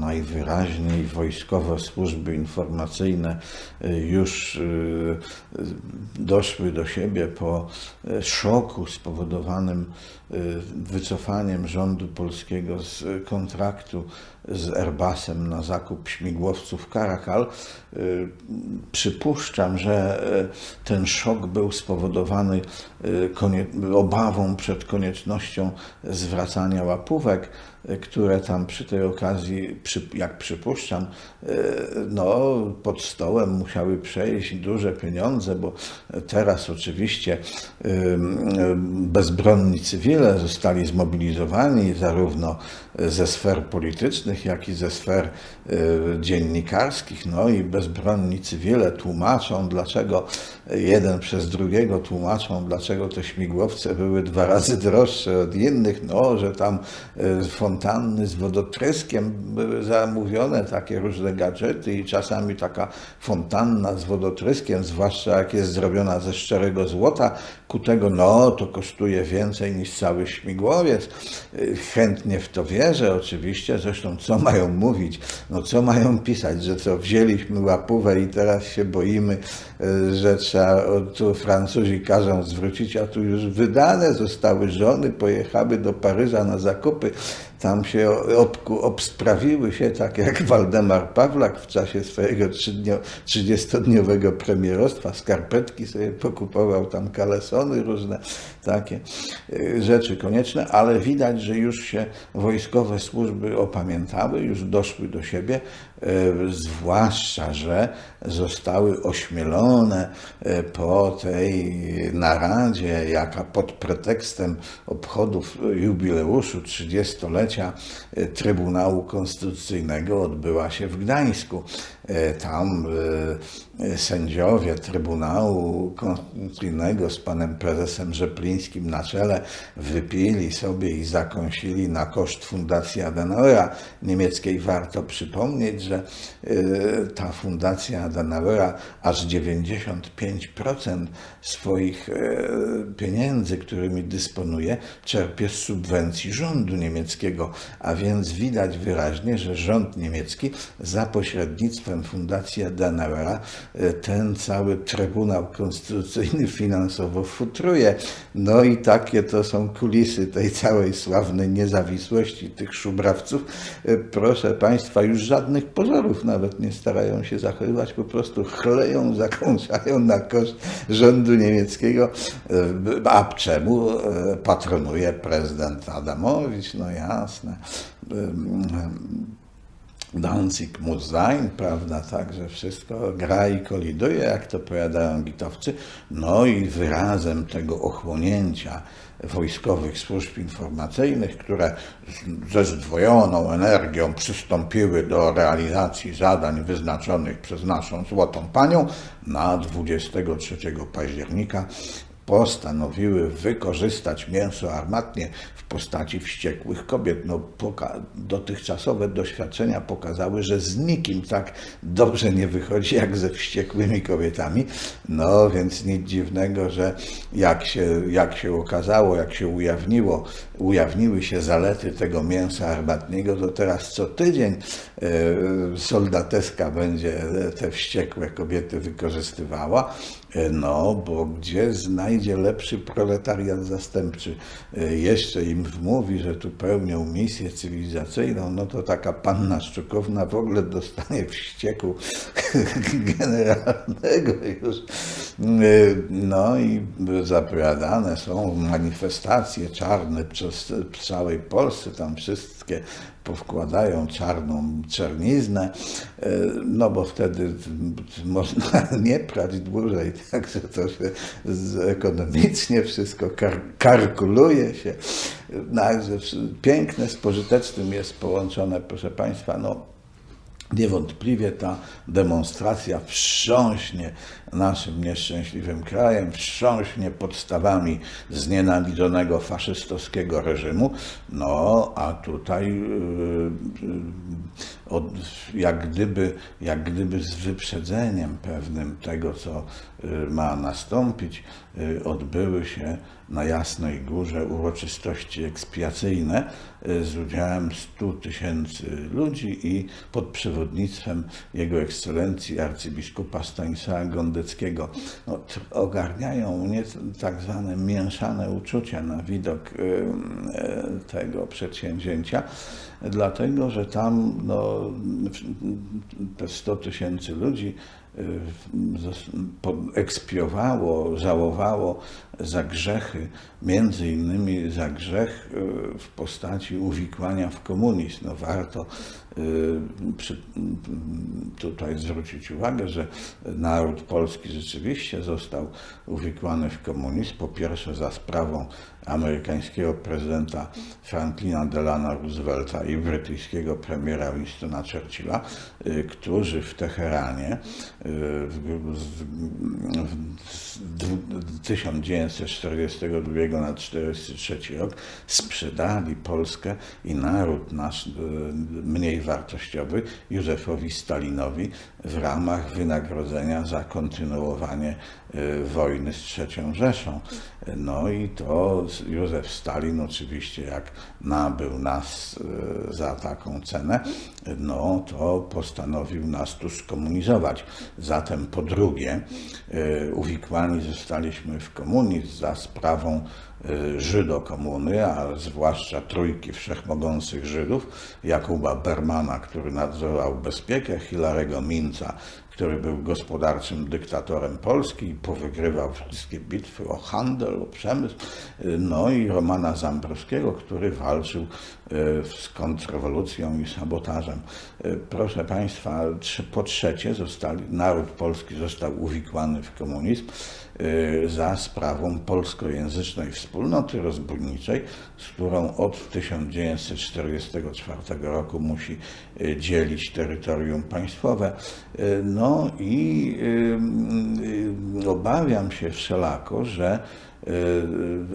najwyraźniej wojskowe służby informacyjne y, już y, y, doszły do siebie po szoku spowodowanym wycofaniem rządu polskiego z kontraktu z Airbusem na zakup śmigłowców Caracal. Y, Przypuszczam, że y, ten szok był spowodowany y, obawą przed koniecznością zwracania łapówek, które tam przy tej okazji, jak przypuszczam, no, pod stołem musiały przejść duże pieniądze, bo teraz oczywiście bezbronni cywile zostali zmobilizowani zarówno ze sfer politycznych, jak i ze sfer y, dziennikarskich. No i bezbronni cywile tłumaczą, dlaczego jeden przez drugiego tłumaczą, dlaczego te śmigłowce były dwa razy droższe od innych. No, że tam y, fontanny z wodotryskiem były zamówione, takie różne gadżety i czasami taka fontanna z wodotryskiem, zwłaszcza jak jest zrobiona ze szczerego złota, kutego, no to kosztuje więcej niż cały śmigłowiec. Y, Chętnie w to wierzę oczywiście, zresztą co mają mówić, no co mają pisać, że co wzięliśmy łapówę i teraz się boimy, y, że trzeba, tu Francuzi każą zwrócić, a tu już wydane zostały żony, pojechały do Paryża na zakupy, tam się obku, obsprawiły się, tak jak Waldemar Pawlak w czasie swojego trzydnio- 30-dniowego premierostwa, skarpetki sobie pokupował, tam kalesony różne, takie y, rzeczy konieczne, ale widać, że już się wojskowe służby opamiętały, już doszły do siebie, zwłaszcza, że zostały ośmielone y, po tej naradzie, jaka pod pretekstem obchodów jubileuszu 30-lecia y, Trybunału Konstytucyjnego odbyła się w Gdańsku. Tam sędziowie Trybunału Konstytucyjnego z panem prezesem Rzeplińskim na czele wypili sobie i zakąsili na koszt Fundacji Adenauera niemieckiej. Warto przypomnieć, że y, ta Fundacja Adenauera aż 95% swoich e, pieniędzy, którymi dysponuje, czerpie z subwencji rządu niemieckiego, a więc widać wyraźnie, że rząd niemiecki za pośrednictwem Fundacji Adenauera e, ten cały Trybunał Konstytucyjny finansowo futruje. No i takie to są kulisy tej całej sławnej niezawisłości tych szubrawców. E, Proszę Państwa, już żadnych pozorów nawet nie starają się zachowywać, po prostu chleją, zakąszają na koszt rządu niemieckiego. E, A czemu e, patronuje prezydent Adamowicz? No jasne. Danzig muss sein, prawda, także wszystko gra i koliduje, jak to powiadają bitowcy. No i wyrazem tego ochłonięcia wojskowych służb informacyjnych, które ze zdwojoną energią przystąpiły do realizacji zadań wyznaczonych przez naszą Złotą Panią na 23 października postanowiły wykorzystać mięso armatnie w postaci wściekłych kobiet. No, dotychczasowe doświadczenia pokazały, że z nikim tak dobrze nie wychodzi jak ze wściekłymi kobietami. No więc nic dziwnego, że jak się, jak się okazało, jak się ujawniło, ujawniły się zalety tego mięsa armatniego, to teraz co tydzień e, soldateska będzie te wściekłe kobiety wykorzystywała. E, No, bo gdzie znajdzie lepszy proletariat zastępczy? E, Jeszcze im wmówi, że tu pełnią misję cywilizacyjną, no to taka panna Szczukowna w ogóle dostanie wścieku generalnego już. E, No i zapowiadane są manifestacje czarne przez w całej Polsce, tam wszystkie powkładają czarną czerniznę, e, no bo wtedy można nie prać dłużej, także to się ekonomicznie wszystko kar- kalkuluje się. Także piękne z pożytecznym jest połączone, proszę Państwa, no Niewątpliwie ta demonstracja wstrząśnie naszym nieszczęśliwym krajem, wstrząśnie podstawami znienawidzonego faszystowskiego reżimu. No, a tutaj yy, yy, od, jak, gdyby, jak gdyby z wyprzedzeniem pewnym tego, co y, ma nastąpić, y, odbyły się na Jasnej Górze uroczystości ekspiacyjne y, z udziałem 100 tysięcy ludzi i pod przewodnictwem Jego Ekscelencji arcybiskupa Stanisława Gondeckiego. No, ogarniają mnie tak zwane mięszane uczucia na widok y, tego przedsięwzięcia, dlatego że tam no, te 100 tysięcy ludzi y, ekspiowało, żałowało za grzechy, między innymi za grzech y, w postaci uwikłania w komunizm. No warto przy, tutaj zwrócić uwagę, że naród polski rzeczywiście został uwikłany w komunizm, po pierwsze za sprawą amerykańskiego prezydenta Franklina Delano Roosevelta i brytyjskiego premiera Winstona Churchilla, y, którzy w Teheranie y, w, w, w 1942 na 1943 rok sprzedali Polskę i naród nasz y, wartościowy Józefowi Stalinowi w ramach wynagrodzenia za kontynuowanie wojny z III Rzeszą. No i to Józef Stalin oczywiście jak nabył nas y, za taką cenę, no to postanowił nas tu skomunizować. Zatem po drugie y, uwikłani zostaliśmy w komunizm za sprawą y, Żydokomuny, a zwłaszcza trójki wszechmogących Żydów, Jakuba Bermana, który nadzorował bezpiekę, Hilarego Minca, który był gospodarczym dyktatorem Polski i powygrywał wszystkie bitwy o handel, o przemysł, no i Romana Zambrowskiego, który walczył z kontrrewolucją i sabotażem. Y, Proszę Państwa, po trzecie zostali, naród polski został uwikłany w komunizm y, za sprawą polskojęzycznej wspólnoty rozbójniczej, z którą od 1944 roku musi dzielić terytorium państwowe. No i obawiam się wszelako, że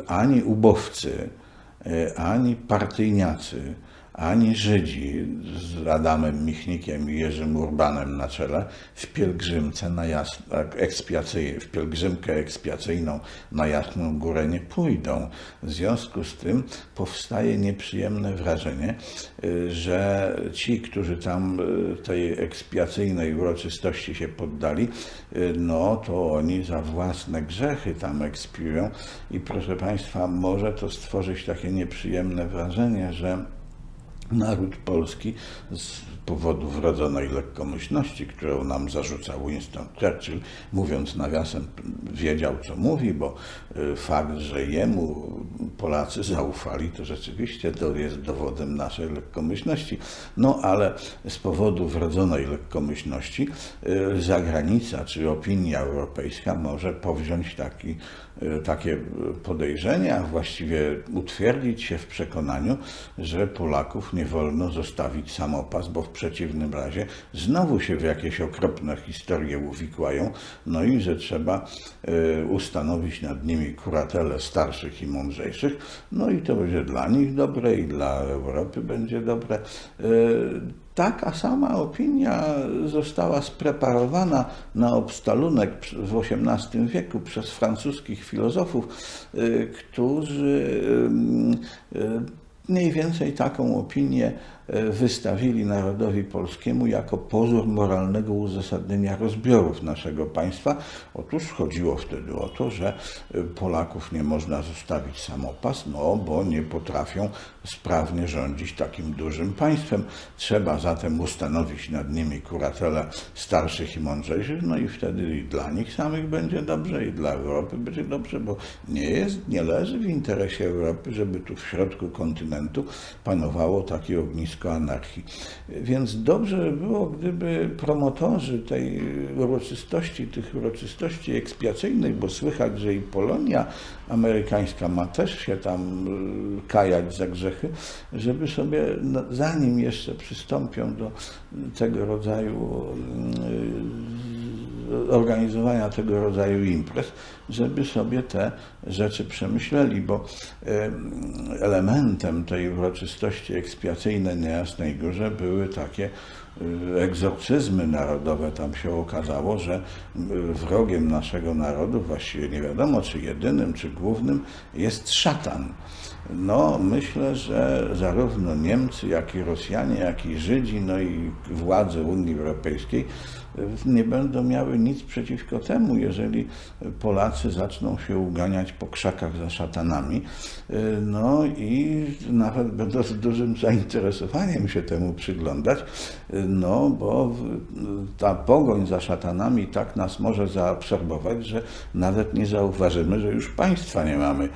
ani ubowcy, ani partyjniacy, ani Żydzi z Adamem Michnikiem i Jerzym Urbanem na czele w pielgrzymce na jas, ekspiacyj, w pielgrzymkę ekspiacyjną na Jasną Górę nie pójdą. W związku z tym powstaje nieprzyjemne wrażenie, y, że ci, którzy tam y, tej ekspiacyjnej uroczystości się poddali, y, no to oni za własne grzechy tam ekspiują i proszę Państwa, może to stworzyć takie nieprzyjemne wrażenie, że naród polski z powodu wrodzonej lekkomyślności, którą nam zarzucał Winston Churchill, mówiąc nawiasem, wiedział co mówi, bo y, fakt, że jemu Polacy zaufali, to rzeczywiście to jest dowodem naszej lekkomyślności. No ale z powodu wrodzonej lekkomyślności y, zagranica czy opinia europejska może powziąć taki, y, takie podejrzenie, a właściwie utwierdzić się w przekonaniu, że Polaków nie wolno zostawić samopas, bo w przeciwnym razie znowu się w jakieś okropne historie uwikłają, no i że trzeba y, ustanowić nad nimi kuratelę starszych i mądrzejszych, no i to będzie dla nich dobre i dla Europy będzie dobre. Y, Taka sama opinia została spreparowana na obstalunek w XVIII wieku przez francuskich filozofów, y, którzy mniej więcej taką opinię wystawili narodowi polskiemu jako pozór moralnego uzasadnienia rozbiorów naszego państwa. Otóż chodziło wtedy o to, że y, Polaków nie można zostawić samopas, no bo nie potrafią sprawnie rządzić takim dużym państwem. Trzeba zatem ustanowić nad nimi kuratelę starszych i mądrzejszych, no i wtedy i dla nich samych będzie dobrze, i dla Europy będzie dobrze, bo nie jest, nie leży w interesie Europy, żeby tu w środku kontynentu panowało takie ognisko anarchii. Więc dobrze by było, gdyby promotorzy tej uroczystości, tych uroczystości ekspiacyjnych, bo słychać, że i Polonia amerykańska ma też się tam y, kajać za grzechy, żeby sobie, no, zanim jeszcze przystąpią do tego rodzaju y, organizowania tego rodzaju imprez, żeby sobie te rzeczy przemyśleli, bo em, elementem tej uroczystości ekspiacyjnej na Jasnej Górze były takie y, egzorcyzmy narodowe. Tam się okazało, że y, wrogiem naszego narodu, właściwie nie wiadomo czy jedynym, czy głównym, jest szatan. No, myślę, że zarówno Niemcy, jak i Rosjanie, jak i Żydzi, no i władze Unii Europejskiej nie będą miały nic przeciwko temu, jeżeli Polacy zaczną się uganiać po krzakach za szatanami. Y, No i nawet będą z dużym zainteresowaniem się temu przyglądać, y, no bo ta pogoń za szatanami tak nas może zaabsorbować, że nawet nie zauważymy, że już państwa nie mamy.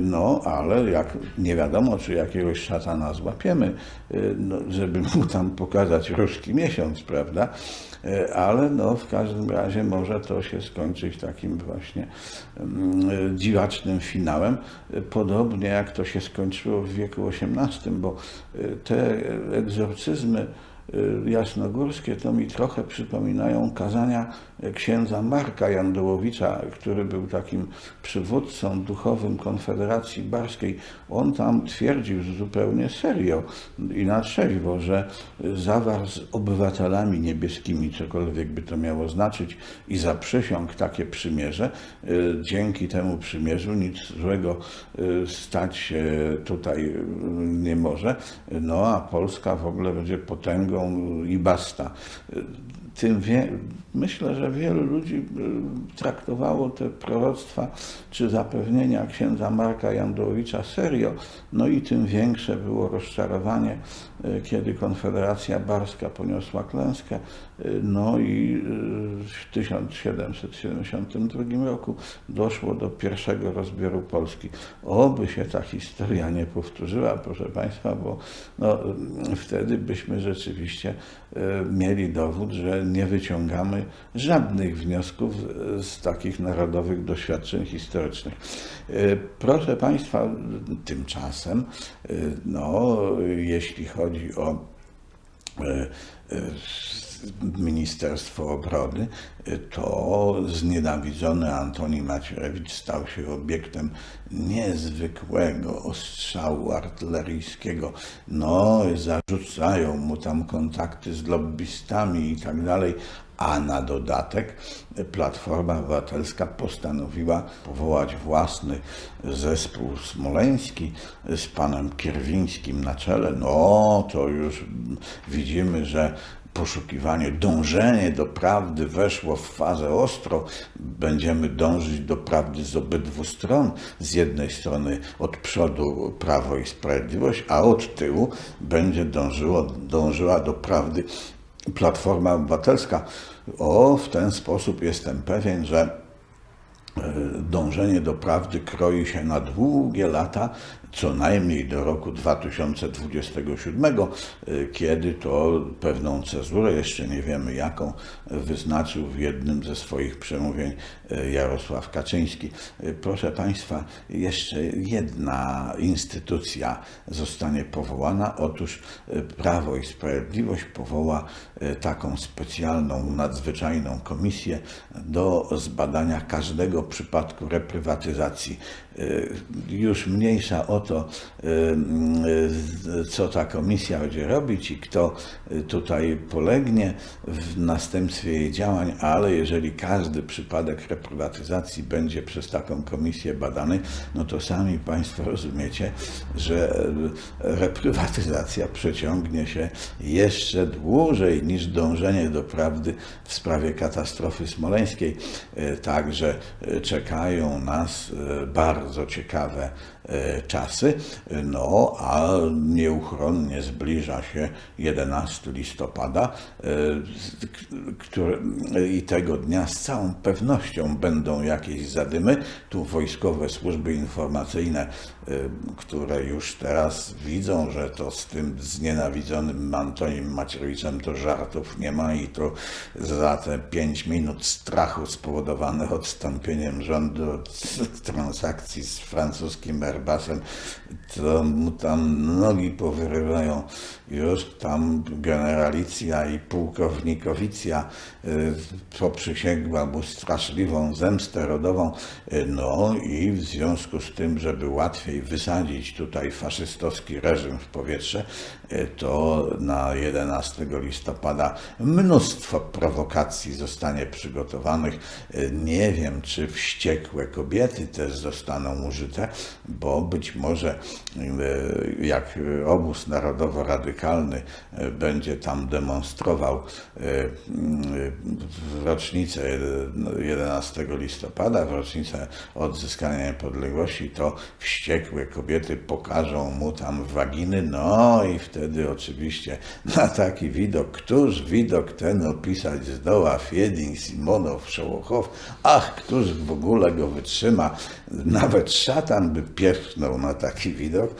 No, ale jak nie wiadomo, czy jakiegoś szatana złapiemy, no, żeby mu tam pokazać ruski miesiąc, prawda? Y, Ale no, w każdym razie może to się skończyć takim właśnie mm, y, dziwacznym finałem, y, podobnie jak to się skończyło w wieku XVIII, bo te egzorcyzmy jasnogórskie to mi trochę przypominają kazania księdza Marka Jandołowicza, który był takim przywódcą duchowym Konfederacji Barskiej. On tam twierdził zupełnie serio i na trzeźwo, że zawarł z obywatelami niebieskimi, cokolwiek by to miało znaczyć, i zaprzysiągł takie przymierze. Y, Dzięki temu przymierzu nic złego y, stać się tutaj y, nie może. No a Polska w ogóle będzie potęgą i basta. Tym wie, myślę, że wielu ludzi y, traktowało te proroctwa czy zapewnienia księdza Marka Jandołowicza serio, no i tym większe było rozczarowanie, kiedy Konfederacja Barska poniosła klęskę, y, no i y, w 1772 roku doszło do pierwszego rozbioru Polski. Oby się ta historia nie powtórzyła, proszę Państwa, bo no, wtedy byśmy rzeczywiście mieli dowód, że nie wyciągamy żadnych wniosków z takich narodowych doświadczeń historycznych. Proszę Państwa, tymczasem, no, jeśli chodzi o y, y, Ministerstwo Obrony, y, to znienawidzony Antoni Macierewicz stał się obiektem niezwykłego ostrzału artyleryjskiego. No, zarzucają mu tam kontakty z lobbystami i tak dalej. A na dodatek Platforma Obywatelska postanowiła powołać własny zespół smoleński z panem Kierwińskim na czele. No, to już widzimy, że poszukiwanie, dążenie do prawdy weszło w fazę ostro. Będziemy dążyć do prawdy z obydwu stron. Z jednej strony od przodu Prawo i Sprawiedliwość, a od tyłu będzie dążyło, dążyła do prawdy Platforma Obywatelska. O, w ten sposób jestem pewien, że e, dążenie do prawdy kroi się na długie lata, co najmniej do roku 2027, e, kiedy to pewną cezurę, jeszcze nie wiemy jaką, wyznaczył w jednym ze swoich przemówień e, Jarosław Kaczyński. E, Proszę Państwa, jeszcze jedna instytucja zostanie powołana. Otóż Prawo i Sprawiedliwość powoła taką specjalną, nadzwyczajną komisję do zbadania każdego przypadku reprywatyzacji. Już mniejsza o to, e, e, co ta komisja będzie robić i kto e, tutaj polegnie w następstwie jej działań, ale jeżeli każdy przypadek reprywatyzacji będzie przez taką komisję badany, no to sami Państwo rozumiecie, że reprywatyzacja przeciągnie się jeszcze dłużej niż dążenie do prawdy w sprawie katastrofy smoleńskiej. Także czekają nas bardzo ciekawe czasy, no a nieuchronnie zbliża się 11 listopada e, który, i tego dnia z całą pewnością będą jakieś zadymy. Tu wojskowe służby informacyjne, e, które już teraz widzą, że to z tym znienawidzonym Antonim Macierewiczem to żartów nie ma i to za te 5 minut strachu spowodowanych odstąpieniem rządu od transakcji z francuskim Jarbasem, to mu tam nogi powyrywają. Już tam generalicja i pułkownikowicja y, poprzysięgła mu straszliwą zemstę rodową. Y, No i w związku z tym, żeby łatwiej wysadzić tutaj faszystowski reżim w powietrze, y, to na 11 listopada mnóstwo prowokacji zostanie przygotowanych. Y, Nie wiem, czy wściekłe kobiety też zostaną użyte, bo być może y, jak obóz narodowo-radykalny będzie tam demonstrował w rocznicę jed- 11 listopada, w rocznicę odzyskania niepodległości, to wściekłe kobiety pokażą mu tam waginy, no i wtedy oczywiście na taki widok, któż widok ten opisać zdoła? Fieding, Simonow, Szołochow, ach, któż w ogóle go wytrzyma, nawet szatan by pierzchnął na taki widok,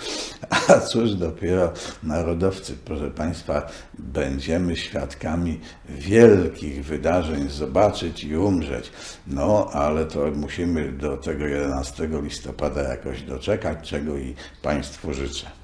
a cóż dopiero narodowcy, proszę Państwa, będziemy świadkami wielkich wydarzeń, zobaczyć i umrzeć. No, ale to musimy do tego 11 listopada jakoś doczekać, czego i Państwu życzę.